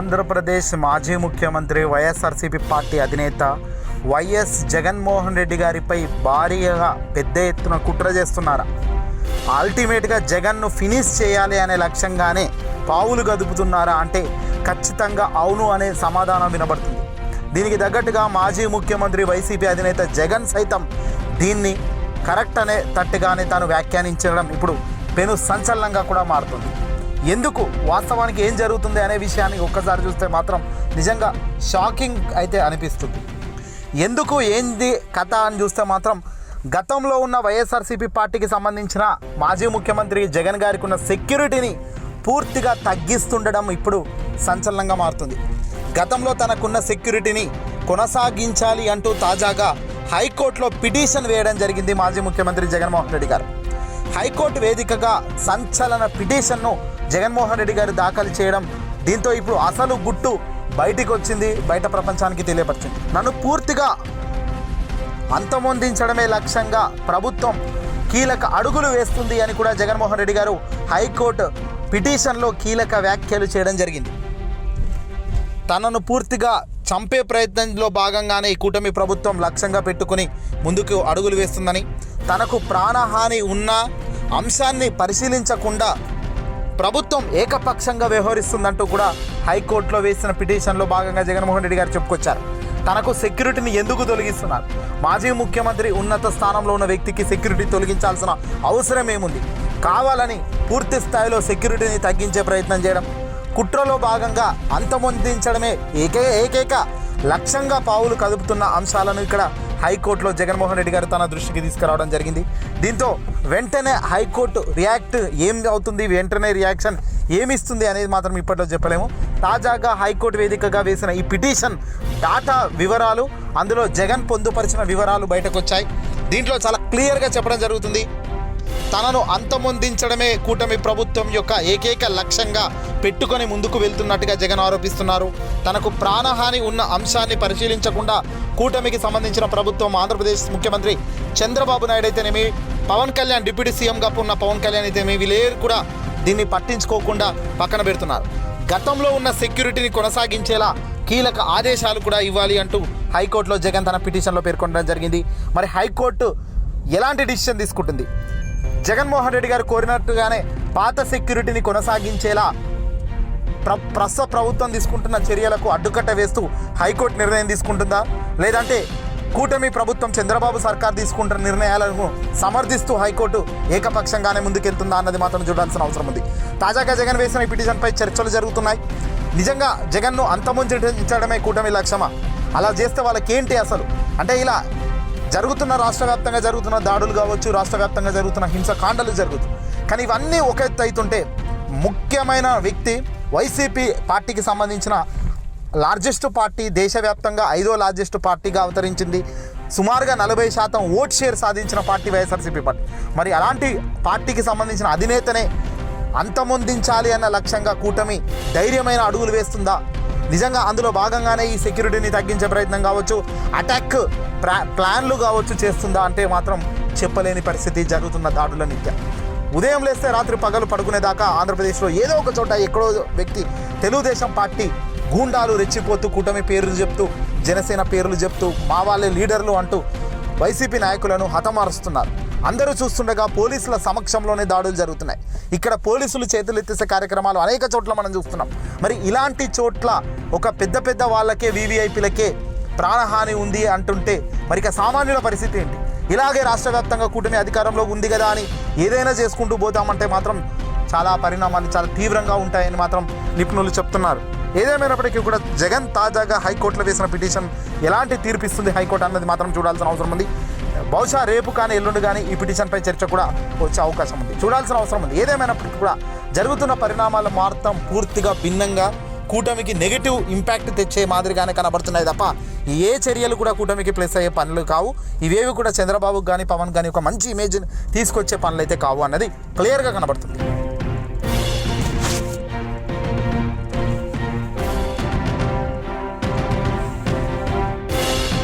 ఆంధ్రప్రదేశ్ మాజీ ముఖ్యమంత్రి YSRCP party అధినేత వైఎస్ జగన్మోహన్ రెడ్డి గారిపై భారీగా పెద్ద ఎత్తున కుట్ర చేస్తున్నారా? అల్టిమేట్గా జగన్ను ఫినిష్ చేయాలి అనే లక్ష్యంగానే పావులు గదుపుతున్నారా అంటే ఖచ్చితంగా అవును అనే సమాధానం వినబడుతుంది. దీనికి తగ్గట్టుగా మాజీ ముఖ్యమంత్రి వైసీపీ అధినేత జగన్ సైతం దీన్ని కరెక్ట్ అనే తట్టుగానే తాను వ్యాఖ్యానించడం ఇప్పుడు పెను సంచలనంగా కూడా మారుతుంది. ఎందుకు? వాస్తవానికి ఏం జరుగుతుంది అనే విషయాన్ని ఒక్కసారి చూస్తే మాత్రం నిజంగా షాకింగ్ అయితే అనిపిస్తుంది. ఎందుకు ఏంది కథ అని చూస్తే మాత్రం గతంలో ఉన్న వైఎస్ఆర్సీపీ పార్టీకి సంబంధించిన మాజీ ముఖ్యమంత్రి జగన్ గారికి ఉన్న సెక్యూరిటీని పూర్తిగా తగ్గిస్తుండడం ఇప్పుడు సంచలనంగా మారుతుంది. గతంలో తనకున్న సెక్యూరిటీని కొనసాగించాలి అంటూ తాజాగా హైకోర్టులో పిటిషన్ వేయడం జరిగింది మాజీ ముఖ్యమంత్రి జగన్మోహన్ రెడ్డి గారు. హైకోర్టు వేదికగా సంచలన పిటిషన్ను జగన్మోహన్ రెడ్డి గారు దాఖలు చేయడం దీంతో ఇప్పుడు అసలు గుట్టు బయటికి వచ్చింది బయట ప్రపంచానికి తెలియపరిచింది. నన్ను పూర్తిగా అంతమొందించడమే లక్ష్యంగా ప్రభుత్వం కీలక అడుగులు వేస్తుంది అని కూడా జగన్మోహన్ రెడ్డి గారు హైకోర్టు పిటిషన్లో కీలక వ్యాఖ్యలు చేయడం జరిగింది. తనను పూర్తిగా చంపే ప్రయత్నంలో భాగంగానే ఈ కూటమి ప్రభుత్వం లక్ష్యంగా పెట్టుకుని ముందుకు అడుగులు వేస్తుందని తనకు ప్రాణహాని ఉన్న అంశాన్ని పరిశీలించకుండా ప్రభుత్వం ఏకపక్షంగా వ్యవహరిస్తుందంటూ కూడా హైకోర్టులో వేసిన పిటిషన్లో భాగంగా జగన్మోహన్ రెడ్డి గారు చెప్పుకొచ్చారు. తనకు సెక్యూరిటీని ఎందుకు తొలగిస్తున్నారు? మాజీ ముఖ్యమంత్రి ఉన్నత స్థానంలో ఉన్న వ్యక్తికి సెక్యూరిటీ తొలగించాల్సిన అవసరం ఏముంది? కావాలని పూర్తి స్థాయిలో సెక్యూరిటీని తగ్గించే ప్రయత్నం చేయడం కుట్రలో భాగంగా అంతమొందించడమే ఏకే ఏకైక లక్ష్యంగా పావులు కదుపుతున్న అంశాలను ఇక్కడ హైకోర్టులో జగన్మోహన్ రెడ్డి గారు తన దృష్టికి తీసుకురావడం జరిగింది. దీంతో వెంటనే హైకోర్టు రియాక్ట్ ఏం అవుతుంది వెంటనే రియాక్షన్ ఏమిస్తుంది అనేది మాత్రం ఇప్పట్లో చెప్పలేము. తాజాగా హైకోర్టు వేదికగా వేసిన ఈ పిటిషన్ డాటా వివరాలు అందులో జగన్ పొందుపరిచిన వివరాలు బయటకు వచ్చాయి దీంట్లో చాలా క్లియర్గా చెప్పడం జరుగుతుంది. తనను అంతమొందించడమే కూటమి ప్రభుత్వం యొక్క ఏకైక లక్ష్యంగా పెట్టుకొని ముందుకు వెళ్తున్నట్టుగా జగన్ ఆరోపిస్తున్నారు. తనకు ప్రాణహాని ఉన్న అంశాన్ని పరిశీలించకుండా కూటమికి సంబంధించిన ప్రభుత్వం ఆంధ్రప్రదేశ్ ముఖ్యమంత్రి చంద్రబాబు నాయుడు అయితేనేమి పవన్ కళ్యాణ్ డిప్యూటీ సీఎంగా ఉన్న పవన్ కళ్యాణ్ అయితేనేమి వీళ్ళేరు కూడా దీన్ని పట్టించుకోకుండా పక్కన పెడుతున్నారు. గతంలో ఉన్న సెక్యూరిటీని కొనసాగించేలా కీలక ఆదేశాలు కూడా ఇవ్వాలి అంటూ హైకోర్టులో జగన్ తన పిటిషన్లో పేర్కొనడం జరిగింది. మరి హైకోర్టు ఎలాంటి డిసిషన్ తీసుకుంటుంది? జగన్మోహన్ రెడ్డి గారు కోరినట్టుగానే పాత సెక్యూరిటీని కొనసాగించేలా ప్ర ప్రస్తుత ప్రభుత్వం తీసుకుంటున్న చర్యలకు అడ్డుకట్ట వేస్తూ హైకోర్టు నిర్ణయం తీసుకుంటుందా? లేదంటే కూటమి ప్రభుత్వం చంద్రబాబు సర్కార్ తీసుకుంటున్న నిర్ణయాలను సమర్థిస్తూ హైకోర్టు ఏకపక్షంగానే ముందుకెళ్తుందా అన్నది మాత్రం చూడాల్సిన అవసరం ఉంది. తాజాగా జగన్ వేసిన ఈ పిటిషన్పై చర్చలు జరుగుతున్నాయి. నిజంగా జగన్ను అంతమొందించడమే కూటమి లక్ష్యమా? అలా చేస్తే వాళ్ళకేంటి అసలు? అంటే ఇలా జరుగుతున్న రాష్ట్ర వ్యాప్తంగా జరుగుతున్న దాడులు కావచ్చు రాష్ట్ర వ్యాప్తంగా జరుగుతున్న హింసకాండలు జరుగుతుంది కానీ ఇవన్నీ ఒక ఎత్తు అవుతుంటే ముఖ్యమైన వ్యక్తి వైసీపీ పార్టీకి సంబంధించిన లార్జెస్ట్ పార్టీ దేశవ్యాప్తంగా ఐదో లార్జెస్ట్ పార్టీగా అవతరించింది. సుమారుగా నలభై శాతం ఓట్ షేర్ సాధించిన పార్టీ వైఎస్ఆర్సీపీ పార్టీ. మరి అలాంటి పార్టీకి సంబంధించిన అధినేతనే అంతమొందించాలి అన్న లక్ష్యంగా కూటమి ధైర్యమైన అడుగులు వేస్తుందా? నిజంగా అందులో భాగంగానే ఈ సెక్యూరిటీని తగ్గించే ప్రయత్నం కావచ్చు అటాక్ ప్లా ప్లాన్లు కావచ్చు చేస్తుందా అంటే మాత్రం చెప్పలేని పరిస్థితి జరుగుతున్న దాడుల నిత్య ఉదయం లేస్తే రాత్రి పగలు పడుకునేదాకా ఆంధ్రప్రదేశ్లో ఏదో ఒక చోట ఎక్కడో వ్యక్తి తెలుగుదేశం పార్టీ గూండాలు రెచ్చిపోతూ కూటమి పేర్లు చెప్తూ జనసేన పేర్లు చెప్తూ మా వాళ్ళే లీడర్లు అంటూ వైసీపీ నాయకులను హతమారుస్తున్నారు. అందరూ చూస్తుండగా పోలీసుల సమక్షంలోనే దాడులు జరుగుతున్నాయి. ఇక్కడ పోలీసులు చేతులు ఎత్తేసే కార్యక్రమాలు అనేక చోట్ల మనం చూస్తున్నాం. మరి ఇలాంటి చోట్ల ఒక పెద్ద పెద్ద వాళ్ళకే వీవీఐపీలకే ప్రాణహాని ఉంది అంటుంటే మరి ఇక సామాన్యుల పరిస్థితి ఏంటి? ఇలాగే రాష్ట్ర వ్యాప్తంగా కూటమి అధికారంలో ఉంది కదా అని ఏదైనా చేసుకుంటూ పోతామంటే మాత్రం చాలా పరిణామాలు చాలా తీవ్రంగా ఉంటాయని మాత్రం నిపుణులు చెప్తున్నారు. ఏదేమైనప్పటికీ కూడా జగన్ తాజాగా హైకోర్టులో వేసిన పిటిషన్ ఎలాంటి తీర్పిస్తుంది హైకోర్టు అన్నది మాత్రం చూడాల్సిన అవసరం ఉంది. బహుశా రేపు కానీ ఎల్లుండి కానీ ఈ పిటిషన్పై చర్చ కూడా వచ్చే అవకాశం ఉంది. చూడాల్సిన అవసరం ఉంది. ఏదేమైనప్పటికీ కూడా జరుగుతున్న పరిణామాలు మార్తం పూర్తిగా భిన్నంగా కూటమికి నెగిటివ్ ఇంపాక్ట్ తెచ్చే మాదిరిగానే కనబడుతున్నాయి తప్ప ఏ చర్యలు కూడా కూటమికి ప్లస్ అయ్యే పనులు కావు. ఇవేవి కూడా చంద్రబాబుకు కానీ పవన్ కానీ ఒక మంచి ఇమేజ్ తీసుకొచ్చే పనులు అయితే కావు అన్నది క్లియర్గా కనబడుతుంది.